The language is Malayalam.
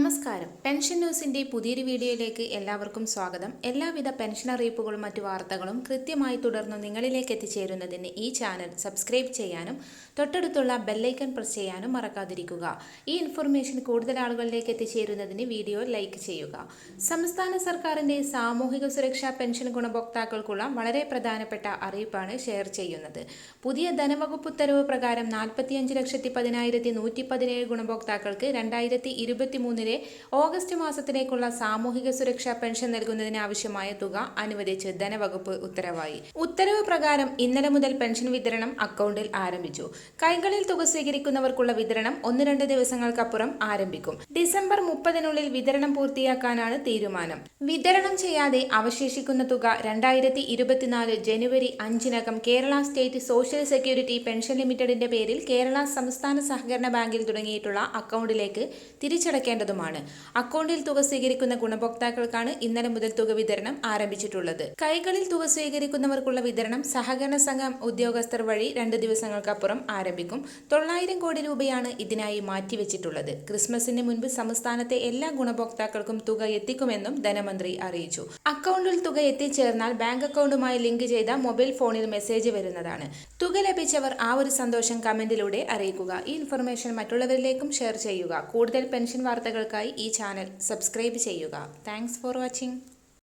നമസ്കാരം. പെൻഷൻ ന്യൂസിന്റെ പുതിയൊരു വീഡിയോയിലേക്ക് എല്ലാവർക്കും സ്വാഗതം. എല്ലാവിധ പെൻഷൻ അറിയിപ്പുകളും മറ്റു വാർത്തകളും കൃത്യമായി തുടർന്ന് നിങ്ങളിലേക്ക് എത്തിച്ചേരുന്നതിന് ഈ ചാനൽ സബ്സ്ക്രൈബ് ചെയ്യാനും തൊട്ടടുത്തുള്ള ബെല്ലൈക്കൺ പ്രസ് ചെയ്യാനും മറക്കാതിരിക്കുക. ഈ ഇൻഫർമേഷൻ കൂടുതൽ ആളുകളിലേക്ക് എത്തിച്ചേരുന്നതിന് വീഡിയോ ലൈക്ക് ചെയ്യുക. സംസ്ഥാന സർക്കാരിന്റെ സാമൂഹിക സുരക്ഷാ പെൻഷൻ ഗുണഭോക്താക്കൾക്കുള്ള വളരെ പ്രധാനപ്പെട്ട അറിയിപ്പാണ് ഷെയർ ചെയ്യുന്നത്. പുതിയ ധനവകുപ്പ് ഉത്തരവ് പ്രകാരം നാൽപ്പത്തിയഞ്ച് ലക്ഷത്തി പതിനായിരത്തി നൂറ്റി പതിനേഴ് ഗുണഭോക്താക്കൾക്ക് രണ്ടായിരത്തി ഇരുപത്തി മൂന്നിലെ ഓഗസ്റ്റ് മാസത്തിലേക്കുള്ള സാമൂഹിക സുരക്ഷാ പെൻഷൻ നൽകുന്നതിന് ആവശ്യമായ തുക അനുവദിച്ച് ധനവകുപ്പ് ഉത്തരവായി. ഉത്തരവ് പ്രകാരം ഇന്നലെ മുതൽ പെൻഷൻ വിതരണം അക്കൗണ്ടിൽ ആരംഭിച്ചു. കൈകളിൽ തുക സ്വീകരിക്കുന്നവർക്കുള്ള വിതരണം ഒന്ന് രണ്ട് ദിവസങ്ങൾക്കപ്പുറം ആരംഭിക്കും. ഡിസംബർ മുപ്പതിനുള്ളിൽ വിതരണം പൂർത്തിയാക്കാനാണ് തീരുമാനം. വിതരണം ചെയ്യാതെ അവശേഷിക്കുന്ന തുക രണ്ടായിരത്തി ഇരുപത്തിനാല് ജനുവരി അഞ്ചിനകം Kerala state social security pension ലിമിറ്റഡിന്റെ പേരിൽ കേരള സംസ്ഥാന സഹകരണ ബാങ്കിൽ തുടങ്ങിയിട്ടുള്ള അക്കൗണ്ടിലേക്ക് തിരിച്ചടയ്ക്കേണ്ടതുമാണ് അക്കൗണ്ടിൽ തുക സ്വീകരിക്കുന്ന ഗുണഭോക്താക്കൾക്കാണ് ഇന്നലെ മുതൽ തുക വിതരണം ആരംഭിച്ചിട്ടുള്ളത്. കൈകളിൽ തുക സ്വീകരിക്കുന്നവർക്കുള്ള വിതരണം സഹകരണ സംഘം ഉദ്യോഗസ്ഥർ വഴി രണ്ട് ദിവസങ്ങൾക്കപ്പുറം ആരംഭിക്കും. തൊള്ളായിരം കോടി രൂപയാണ് ഇതിനായി മാറ്റിവെച്ചിട്ടുള്ളത്. ക്രിസ്മസിന് മുൻപ് സംസ്ഥാനത്തെ എല്ലാ ഗുണഭോക്താക്കൾക്കും തുക എത്തിക്കുമെന്നും ധനമന്ത്രി അറിയിച്ചു. അക്കൗണ്ടിൽ തുക എത്തിച്ചേർന്നാൽ ബാങ്ക് അക്കൗണ്ടുമായി ലിങ്ക് ചെയ്ത മൊബൈൽ ഫോണിൽ മെസ്സേജ് വരുന്നതാണ്. തുക ലഭിച്ചവർ ആ ഒരു സന്തോഷം കമന്റിലൂടെ അറിയിക്കുക. ഈ ഇൻഫർമേഷൻ മറ്റുള്ളവരിലേക്കും ഷെയർ ചെയ്യുക. കൂടുതൽ പെൻഷൻ വാർത്തകൾക്കായി ഈ ചാനൽ സബ്സ്ക്രൈബ് ചെയ്യുക. Thanks for watching